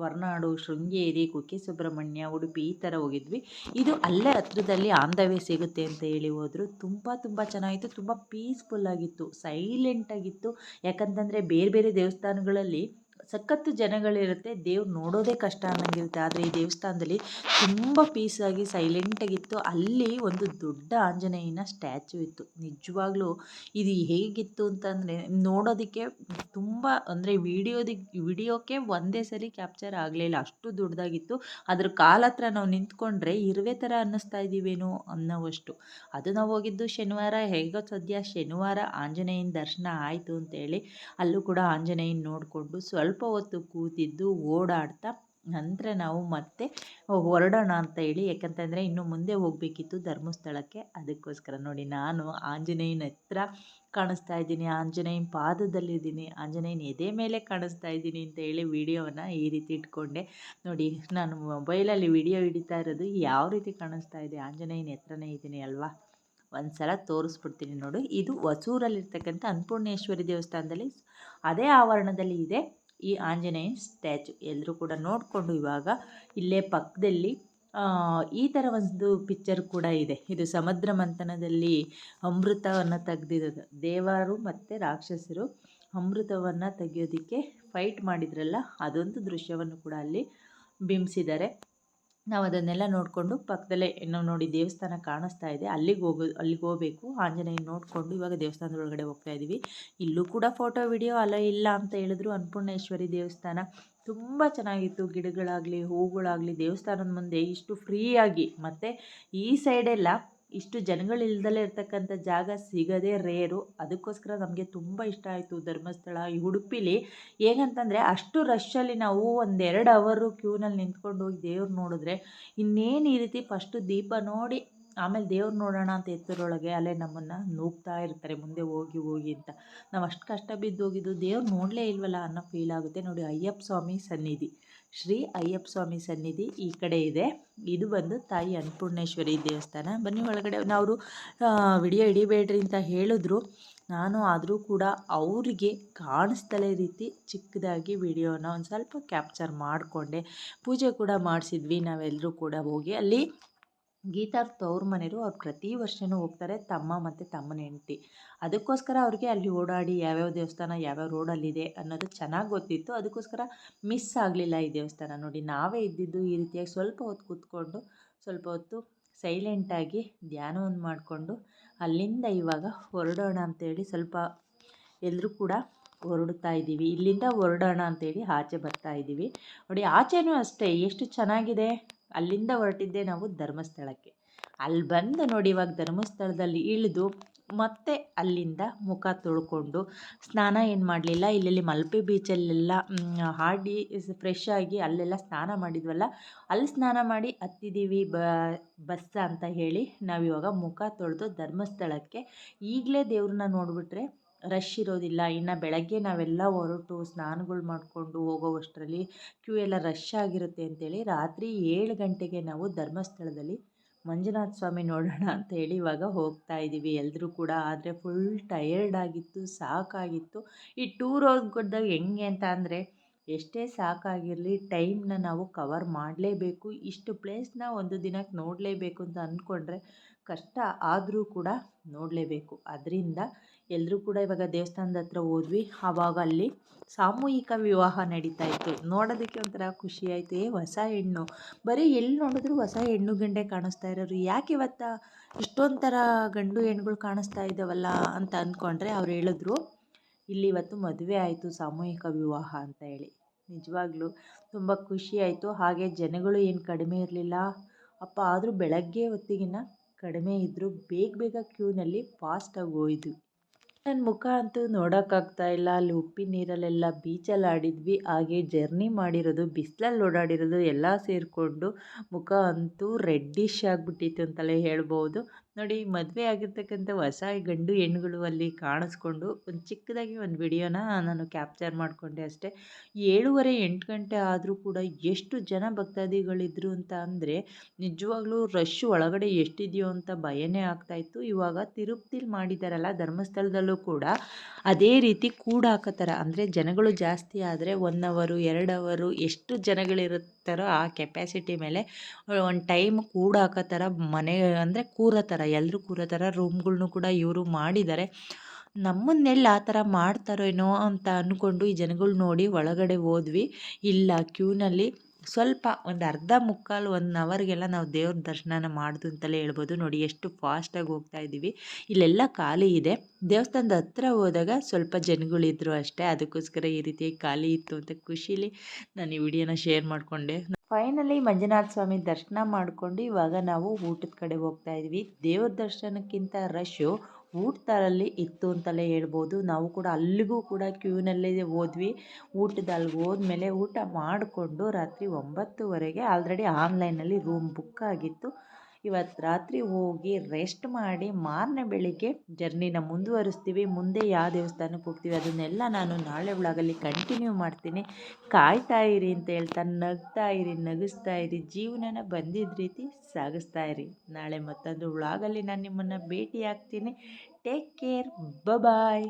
ಹೊರನಾಡು, ಶೃಂಗೇರಿ, ಕುಕ್ಕೆ ಸುಬ್ರಹ್ಮಣ್ಯ, ಉಡುಪಿ ಈ ಥರ ಹೋಗಿದ್ವಿ. ಇದು ಅಲ್ಲೇ ಹತ್ರದಲ್ಲಿ ಆಂಧವೇ ಸಿಗುತ್ತೆ ಅಂತ ಹೇಳಿ ಹೋದರು. ತುಂಬ ತುಂಬ ಚೆನ್ನಾಗಿತ್ತು. ತುಂಬ ಪೀಸ್ಫುಲ್ಲಾಗಿತ್ತು ಸೈಲೆಂಟಾಗಿತ್ತು ಯಾಕಂತಂದರೆ ಬೇರೆ ಬೇರೆ ದೇವಸ್ಥಾನಗಳಲ್ಲಿ ಸಖತ್ತು ಜನಗಳಿರುತ್ತೆ. ದೇವ್ರು ನೋಡೋದೇ ಕಷ್ಟ ಅನ್ನಂಗಿರುತ್ತೆ. ಆದರೆ ಈ ದೇವಸ್ಥಾನದಲ್ಲಿ ತುಂಬ ಪೀಸಾಗಿ ಸೈಲೆಂಟಾಗಿತ್ತು ಅಲ್ಲಿ ಒಂದು ದೊಡ್ಡ ಆಂಜನೇಯನ ಸ್ಟ್ಯಾಚು ಇತ್ತು. ನಿಜವಾಗ್ಲೂ ಇದು ಹೇಗಿತ್ತು ಅಂತಂದರೆ ನೋಡೋದಕ್ಕೆ ತುಂಬ ಅಂದರೆ ವಿಡಿಯೋದಿಕ್ಕೆ ವಿಡಿಯೋಕ್ಕೆ ಒಂದೇ ಸರಿ ಕ್ಯಾಪ್ಚರ್ ಆಗಲಿಲ್ಲ. ಅಷ್ಟು ದೊಡ್ಡದಾಗಿತ್ತು. ಅದ್ರ ಕಾಲ ಹತ್ರ ನಾವು ನಿಂತ್ಕೊಂಡ್ರೆ ಇರುವೆ ಥರ ಅನ್ನಿಸ್ತಾ ಇದ್ದೀವೇನೋ ಅನ್ನೋವಷ್ಟು. ಅದು ನಾವು ಹೋಗಿದ್ದು ಶನಿವಾರ, ಹೇಗೋ ಸದ್ಯ ಶನಿವಾರ ಆಂಜನೇಯನ ದರ್ಶನ ಆಯಿತು ಅಂತೇಳಿ ಅಲ್ಲೂ ಕೂಡ ಆಂಜನೇಯನ ನೋಡಿಕೊಂಡು ಸ್ವಲ್ಪ ಹೊತ್ತು ಕೂತಿದ್ದು ಓಡಾಡ್ತಾ, ನಂತರ ನಾವು ಮತ್ತೆ ಹೊರಡೋಣ ಅಂತ ಹೇಳಿ, ಯಾಕಂತಂದರೆ ಇನ್ನು ಮುಂದೆ ಹೋಗಬೇಕಿತ್ತು ಧರ್ಮಸ್ಥಳಕ್ಕೆ. ಅದಕ್ಕೋಸ್ಕರ ನೋಡಿ, ನಾನು ಆಂಜನೇಯನ ಹತ್ರ ಕಾಣಿಸ್ತಾ ಇದ್ದೀನಿ, ಆಂಜನೇಯನ ಪಾದದಲ್ಲಿದ್ದೀನಿ ಆಂಜನೇಯನ ಎದೆ ಮೇಲೆ ಕಾಣಿಸ್ತಾ ಇದ್ದೀನಿ ಅಂತ ಹೇಳಿ ವಿಡಿಯೋವನ್ನು ಈ ರೀತಿ ಇಟ್ಕೊಂಡೆ. ನೋಡಿ, ನಾನು ಮೊಬೈಲಲ್ಲಿ ವಿಡಿಯೋ ಹಿಡಿತಾ ಇರೋದು ಯಾವ ರೀತಿ ಕಾಣಿಸ್ತಾ ಇದೆ, ಆಂಜನೇಯನ ಹತ್ರನೇ ಇದ್ದೀನಿ ಅಲ್ವಾ? ಒಂದು ಸಲ ತೋರಿಸ್ಬಿಡ್ತೀನಿ ನೋಡು. ಇದು ಹೊಸೂರಲ್ಲಿರ್ತಕ್ಕಂಥ ಅನ್ನಪೂರ್ಣೇಶ್ವರಿ ದೇವಸ್ಥಾನದಲ್ಲಿ, ಅದೇ ಆವರಣದಲ್ಲಿ ಇದೆ. ಈ ಆಂಜನೇಯ ಸ್ಟ್ಯಾಚು ಎಲ್ಲರೂ ಕೂಡ ನೋಡಿಕೊಂಡು ಇವಾಗ ಇಲ್ಲೇ ಪಕ್ಕದಲ್ಲಿ ಈ ಥರ ಒಂದು ಪಿಕ್ಚರ್ ಕೂಡ ಇದೆ. ಇದು ಸಮುದ್ರ ಮಂಥನದಲ್ಲಿ ಅಮೃತವನ್ನು ತೆಗೆದಿರೋದು. ದೇವರು ಮತ್ತು ರಾಕ್ಷಸರು ಅಮೃತವನ್ನು ತೆಗೆಯೋದಕ್ಕೆ ಫೈಟ್ ಮಾಡಿದ್ರಲ್ಲ, ಅದೊಂದು ದೃಶ್ಯವನ್ನು ಕೂಡ ಅಲ್ಲಿ ಬಿಂಬಿಸಿದ್ದಾರೆ. ನಾವು ಅದನ್ನೆಲ್ಲ ನೋಡಿಕೊಂಡು ಪಕ್ಕದಲ್ಲೇ ಏನೋ ನೋಡಿ ದೇವಸ್ಥಾನ ಕಾಣಿಸ್ತಾ ಇದೆ. ಅಲ್ಲಿಗೆ ಹೋಗೋ, ಅಲ್ಲಿಗೆ ಹೋಗಬೇಕು. ಆಂಜನೇಯ ನೋಡಿಕೊಂಡು ಇವಾಗ ದೇವಸ್ಥಾನದ ಒಳಗಡೆ ಹೋಗ್ತಾ ಇದ್ದೀವಿ ಇಲ್ಲೂ ಕೂಡ ಫೋಟೋ ವಿಡಿಯೋ ಅಲ್ಲ ಇಲ್ಲ ಅಂತ ಹೇಳಿದ್ರು ಅನ್ನಪೂರ್ಣೇಶ್ವರಿ ದೇವಸ್ಥಾನ. ತುಂಬ ಚೆನ್ನಾಗಿತ್ತು. ಗಿಡಗಳಾಗಲಿ, ಹೂಗಳಾಗಲಿ ದೇವಸ್ಥಾನದ ಮುಂದೆ ಇಷ್ಟು ಫ್ರೀಯಾಗಿ ಮತ್ತು ಈ ಸೈಡೆಲ್ಲ ಇಷ್ಟು ಜನಗಳಿಲ್ದಲೇ ಇರ್ತಕ್ಕಂಥ ಜಾಗ ಸಿಗೋದೇ ರೇರು. ಅದಕ್ಕೋಸ್ಕರ ನಮಗೆ ತುಂಬ ಇಷ್ಟ ಆಯಿತು ಧರ್ಮಸ್ಥಳ, ಈ ಉಡುಪಿಲಿ. ಹೇಗಂತಂದರೆ ಅಷ್ಟು ರಶ್ಶಲ್ಲಿ ನಾವು ಒಂದೆರಡು ಅವರು ಕ್ಯೂನಲ್ಲಿ ನಿಂತ್ಕೊಂಡು ಹೋಗಿ ದೇವ್ರು ನೋಡಿದ್ರೆ ಇನ್ನೇನು ಈ ರೀತಿ ಫಸ್ಟು ದೀಪ ನೋಡಿ ಆಮೇಲೆ ದೇವ್ರು ನೋಡೋಣ ಅಂತ ಎತ್ತರೊಳಗೆ ಅಲ್ಲೇ ನಮ್ಮನ್ನು ನೂಗ್ತಾ ಇರ್ತಾರೆ, ಮುಂದೆ ಹೋಗಿ ಹೋಗಿ ಅಂತ. ನಾವು ಅಷ್ಟು ಕಷ್ಟ ಬಿದ್ದು ಹೋಗಿದ್ದು ದೇವ್ರು ನೋಡಲೇ ಇಲ್ವಲ್ಲ ಅನ್ನೋ ಫೀಲ್ ಆಗುತ್ತೆ. ನೋಡಿ ಅಯ್ಯಪ್ಪ ಸ್ವಾಮಿ ಸನ್ನಿಧಿ. ಶ್ರೀ ಅಯ್ಯಪ್ಪ ಸ್ವಾಮಿ ಸನ್ನಿಧಿ ಈ ಕಡೆ ಇದೆ. ಇದು ಬಂದು ತಾಯಿ ಅನ್ನಪೂರ್ಣೇಶ್ವರಿ ದೇವಸ್ಥಾನ. ಬನ್ನಿ ಒಳಗಡೆ ಅವರು ವಿಡಿಯೋ ಹಿಡಿಬೇಡ್ರಿ ಅಂತ ಹೇಳಿದ್ರು. ನಾನು ಆದರೂ ಕೂಡ ಅವರಿಗೆ ಕಾಣಿಸ್ತಲೇ ರೀತಿ ಚಿಕ್ಕದಾಗಿ ವಿಡಿಯೋನ ಒಂದು ಸ್ವಲ್ಪ ಕ್ಯಾಪ್ಚರ್ ಮಾಡಿಕೊಂಡೆ. ಪೂಜೆ ಕೂಡ ಮಾಡಿಸಿದ್ವಿ ನಾವೆಲ್ಲರೂ ಕೂಡ ಹೋಗಿ. ಅಲ್ಲಿ ಗೀತಾರ್ ತವ್ರ ಮನೆಯವರು ಅವ್ರು ಪ್ರತಿ ವರ್ಷವೂ ಹೋಗ್ತಾರೆ ತಮ್ಮ ಮತ್ತು ತಮ್ಮನ ಹೆಂಡ್ತಿ. ಅದಕ್ಕೋಸ್ಕರ ಅವ್ರಿಗೆ ಅಲ್ಲಿ ಓಡಾಡಿ ಯಾವ್ಯಾವ ದೇವಸ್ಥಾನ ಯಾವ್ಯಾವ ರೋಡಲ್ಲಿದೆ ಅನ್ನೋದು ಚೆನ್ನಾಗಿ ಗೊತ್ತಿತ್ತು. ಅದಕ್ಕೋಸ್ಕರ ಮಿಸ್ ಆಗಲಿಲ್ಲ ಈ ದೇವಸ್ಥಾನ ನೋಡಿ. ನಾವೇ ಇದ್ದಿದ್ದು ಈ ರೀತಿಯಾಗಿ ಸ್ವಲ್ಪ ಹೊತ್ತು ಕೂತ್ಕೊಂಡು ಸ್ವಲ್ಪ ಹೊತ್ತು ಸೈಲೆಂಟಾಗಿ ಧ್ಯಾನವನ್ನು ಮಾಡಿಕೊಂಡು ಅಲ್ಲಿಂದ ಇವಾಗ ಹೊರಡೋಣ ಅಂತೇಳಿ ಸ್ವಲ್ಪ ಎಲ್ಲರೂ ಕೂಡ ಹೊರಡ್ತಾ ಇದ್ದೀವಿ. ಇಲ್ಲಿಂದ ಹೊರಡೋಣ ಅಂತೇಳಿ ಆಚೆ ಬರ್ತಾ ಇದ್ದೀವಿ. ನೋಡಿ ಆಚೆನೂ ಅಷ್ಟೇ ಎಷ್ಟು ಚೆನ್ನಾಗಿದೆ. ಅಲ್ಲಿಂದ ಹೊರಟಿದ್ದೆ ನಾವು ಧರ್ಮಸ್ಥಳಕ್ಕೆ. ಅಲ್ಲಿ ಬಂದು ನೋಡಿ ಇವಾಗ ಧರ್ಮಸ್ಥಳದಲ್ಲಿ ಇಳಿದು ಮತ್ತೆ ಅಲ್ಲಿಂದ ಮುಖ ತೊಳ್ಕೊಂಡು ಸ್ನಾನ ಏನು ಮಾಡಲಿಲ್ಲ, ಇಲ್ಲೆಲ್ಲಿ ಮಲ್ಪೆ ಬೀಚಲ್ಲೆಲ್ಲ ಹಾಡಿ ಫ್ರೆಶ್ ಆಗಿ ಅಲ್ಲೆಲ್ಲ ಸ್ನಾನ ಮಾಡಿದ್ವಲ್ಲ, ಅಲ್ಲಿ ಸ್ನಾನ ಮಾಡಿ ಹತ್ತಿದ್ದೀವಿ ಬ, ಬಸ್ಸ ಅಂತ ಹೇಳಿ ನಾವಿವಾಗ ಮುಖ ತೊಳೆದು ಧರ್ಮಸ್ಥಳಕ್ಕೆ ಈಗಲೇ ದೇವ್ರನ್ನ ನೋಡಿಬಿಟ್ರೆ ರಶ್ ಇರೋದಿಲ್ಲ. ಇನ್ನು ಬೆಳಗ್ಗೆ ನಾವೆಲ್ಲ ಹೊರಟು ಸ್ನಾನಗಳು ಮಾಡಿಕೊಂಡು ಹೋಗೋವಷ್ಟರಲ್ಲಿ ಕ್ಯೂ ಎಲ್ಲ ರಶ್ ಆಗಿರುತ್ತೆ ಅಂತೇಳಿ ರಾತ್ರಿ ಏಳು ಗಂಟೆಗೆ ನಾವು ಧರ್ಮಸ್ಥಳದಲ್ಲಿ ಮಂಜುನಾಥ ಸ್ವಾಮಿ ನೋಡೋಣ ಅಂತ ಹೇಳಿ ಇವಾಗ ಹೋಗ್ತಾ ಇದ್ದೀವಿ. ಎಲ್ಲರೂ ಕೂಡ ಆದರೆ ಫುಲ್ ಟಯರ್ಡ್ ಆಗಿತ್ತು, ಸಾಕಾಗಿತ್ತು. ಈ ಟೂರ್ ಹೋಗ್ದಾಗ ಹೆಂಗೆ ಅಂತ ಅಂದರೆ ಎಷ್ಟೇ ಸಾಕಾಗಿರಲಿ ಟೈಮ್ನ ನಾವು ಕವರ್ ಮಾಡಲೇಬೇಕು. ಇಷ್ಟು ಪ್ಲೇಸ್ನ ಒಂದು ದಿನಕ್ಕೆ ನೋಡಲೇಬೇಕು ಅಂತ ಅಂದ್ಕೊಂಡ್ರೆ ಕಷ್ಟ ಆದರೂ ಕೂಡ ನೋಡಲೇಬೇಕು. ಅದರಿಂದ ಎಲ್ಲರೂ ಕೂಡ ಇವಾಗ ದೇವಸ್ಥಾನದ ಹತ್ರ ಹೋದ್ವಿ. ಆವಾಗ ಅಲ್ಲಿ ಸಾಮೂಹಿಕ ವಿವಾಹ ನಡೀತಾ ಇತ್ತು. ನೋಡೋದಕ್ಕೆ ಒಂಥರ ಖುಷಿ ಆಯಿತು. ಏ, ಹೊಸ ಹೆಣ್ಣು. ಬರೀ ಎಲ್ಲಿ ನೋಡಿದ್ರು ಹೊಸ ಹೆಣ್ಣು ಗಂಡೆ ಕಾಣಿಸ್ತಾ ಇರೋರು. ಯಾಕೆ ಇವತ್ತು ಇಷ್ಟೊಂದು ಗಂಡು ಹೆಣ್ಗಳು ಕಾಣಿಸ್ತಾ ಇದ್ದಾವಲ್ಲ ಅಂತ ಅಂದ್ಕೊಂಡ್ರೆ ಅವ್ರು ಹೇಳಿದ್ರು, ಇಲ್ಲಿ ಇವತ್ತು ಮದುವೆ ಆಯಿತು ಸಾಮೂಹಿಕ ವಿವಾಹ ಅಂತ ಹೇಳಿ. ನಿಜವಾಗ್ಲೂ ತುಂಬ ಖುಷಿ ಆಯಿತು. ಹಾಗೆ ಜನಗಳು ಏನು ಕಡಿಮೆ ಇರಲಿಲ್ಲ. ಅಪ್ಪ ಆದರೂ ಬೆಳಗ್ಗೆ ಹೊತ್ತಿಗಿನ ಕಡಿಮೆ ಇದ್ದರೂ ಬೇಗ ಬೇಗ ಕ್ಯೂನಲ್ಲಿ ಫಾಸ್ಟಾಗಿ ಹೋಯ್ತು ನನ್ನ ಮುಖ ಅಂತೂ ನೋಡೋಕ್ಕಾಗ್ತಾ ಇಲ್ಲ. ಅಲ್ಲಿ ಉಪ್ಪಿನ ನೀರಲ್ಲೆಲ್ಲ ಬೀಚಲ್ಲಿ ಆಡಿದ್ವಿ. ಹಾಗೆ ಜರ್ನಿ ಮಾಡಿರೋದು, ಬಿಸಿಲಲ್ಲಿ ಓಡಾಡಿರೋದು ಎಲ್ಲ ಸೇರಿಕೊಂಡು ಮುಖ ಅಂತೂ ರೆಡ್ಡಿಶ್ ಆಗಿಬಿಟ್ಟಿತ್ತು ಅಂತಲೇ ಹೇಳ್ಬೋದು. ನೋಡಿ, ಮದುವೆ ಆಗಿರ್ತಕ್ಕಂಥ ಹೊಸ ಗಂಡು ಹೆಣ್ಣುಗಳು ಅಲ್ಲಿ ಕಾಣಿಸ್ಕೊಂಡು ಒಂದು ಚಿಕ್ಕದಾಗಿ ಒಂದು ವಿಡಿಯೋನ ನಾನು ಕ್ಯಾಪ್ಚರ್ ಮಾಡಿಕೊಂಡೆ ಅಷ್ಟೇ. ಏಳುವರೆ ಎಂಟು ಗಂಟೆ ಆದರೂ ಕೂಡ ಎಷ್ಟು ಜನ ಭಕ್ತಾದಿಗಳಿದ್ರು ಅಂತ ಅಂದರೆ, ನಿಜವಾಗ್ಲೂ ರಶ್ ಒಳಗಡೆ ಎಷ್ಟಿದೆಯೋ ಅಂತ ಭಯನೇ ಆಗ್ತಾಯಿತ್ತು ಇವಾಗ ತಿರುಪ್ತಿಲಿ ಮಾಡಿದಾರಲ್ಲ, ಧರ್ಮಸ್ಥಳದಲ್ಲೂ ಕೂಡ ಅದೇ ರೀತಿ ಕೂಡ ಹಾಕತ್ತಾರ ಅಂದರೆ ಜನಗಳು ಜಾಸ್ತಿ ಆದರೆ ಒನ್ ಅವರು, ಎರಡು ಅವರು, ಎಷ್ಟು ಜನಗಳಿರುತ್ತಾರೋ ಆ ಕೆಪ್ಯಾಸಿಟಿ ಮೇಲೆ ಒಂದು ಟೈಮ್ ಕೂಡ ಹಾಕೋ ಥರ ಮನೆ ಅಂದರೆ ಕೂರೋ ಥರ ಎಲ್ಲರೂ ಕೂರೋ ಥರ ರೂಮ್ಗಳ್ನೂ ಕೂಡ ಇವರು ಮಾಡಿದ್ದಾರೆ ನಮ್ಮನ್ನೆಲ್ಲ ಆ ಥರ ಏನೋ ಅಂತ ಅಂದ್ಕೊಂಡು ಈ ಜನಗಳು ನೋಡಿ ಒಳಗಡೆ ಹೋದ್ವಿ. ಇಲ್ಲ ಕ್ಯೂನಲ್ಲಿ ಸ್ವಲ್ಪ ಒಂದು ಅರ್ಧ ಮುಕ್ಕಾಲು ಒನ್ ಅವರ್ಗೆಲ್ಲ ನಾವು ದೇವ್ರ ದರ್ಶನ ಮಾಡ್ದು ಅಂತಲೇ ಹೇಳ್ಬೋದು. ನೋಡಿ ಎಷ್ಟು ಫಾಸ್ಟಾಗಿ ಹೋಗ್ತಾ ಇದ್ದೀವಿ ಇಲ್ಲೆಲ್ಲ ಖಾಲಿ ಇದೆ. ದೇವಸ್ಥಾನದ ಹತ್ರ ಹೋದಾಗ ಸ್ವಲ್ಪ ಜನಗಳಿದ್ರು ಅಷ್ಟೇ. ಅದಕ್ಕೋಸ್ಕರ ಈ ರೀತಿ ಖಾಲಿ ಇತ್ತು ಅಂತ ಖುಷಿಲಿ ನಾನು ಈ ವಿಡಿಯೋನ ಶೇರ್ ಮಾಡಿಕೊಂಡೆ. ಫೈನಲಿ ಮಂಜುನಾಥ ಸ್ವಾಮಿ ದರ್ಶನ ಮಾಡಿಕೊಂಡು ಇವಾಗ ನಾವು ಊಟದ ಕಡೆ ಹೋಗ್ತಾ ಇದ್ವಿ. ದೇವ್ರ ದರ್ಶನಕ್ಕಿಂತ ರಶ್ಶು ಊಟದಲ್ಲಿ ಇತ್ತು ಅಂತಲೇ ಹೇಳ್ಬೋದು. ನಾವು ಕೂಡ ಅಲ್ಲಿಗೂ ಕೂಡ ಕ್ಯೂನಲ್ಲೇ ಹೋದ್ವಿ. ಊಟದಲ್ಲಿ ಹೋದ್ಮೇಲೆ ಊಟ ಮಾಡಿಕೊಂಡು ರಾತ್ರಿ ಒಂಬತ್ತುವರೆಗೆ ಆಲ್ರೆಡಿ ಆನ್ಲೈನಲ್ಲಿ ರೂಮ್ ಬುಕ್ ಆಗಿತ್ತು. ಇವತ್ತು ರಾತ್ರಿ ಹೋಗಿ ರೆಸ್ಟ್ ಮಾಡಿ ಮಾರನೇ ಬೆಳಿಗ್ಗೆ ಜರ್ನಿನ ಮುಂದುವರಿಸ್ತೀವಿ. ಮುಂದೆ ಯಾವ ದೇವಸ್ಥಾನಕ್ಕೆ ಹೋಗ್ತೀವಿ ಅದನ್ನೆಲ್ಲ ನಾನು ನಾಳೆ ಒಳಗಲ್ಲಿ ಕಂಟಿನ್ಯೂ ಮಾಡ್ತೀನಿ. ಕಾಯ್ತಾ ಇರಿ ಅಂತ ಹೇಳ್ತಾ ನಗ್ತಾ ಇರಿ, ನಗಿಸ್ತಾ ಇರಿ, ಜೀವನನ ಬಂದಿದ್ದ ರೀತಿ ಸಾಗಿಸ್ತಾ ಇರಿ. ನಾಳೆ ಮತ್ತೊಂದು ಒಳಗಲ್ಲಿ ನಾನು ನಿಮ್ಮನ್ನು ಭೇಟಿ ಆಗ್ತೀನಿ ಟೇಕ್ ಕೇರ್ ಬಾಯ್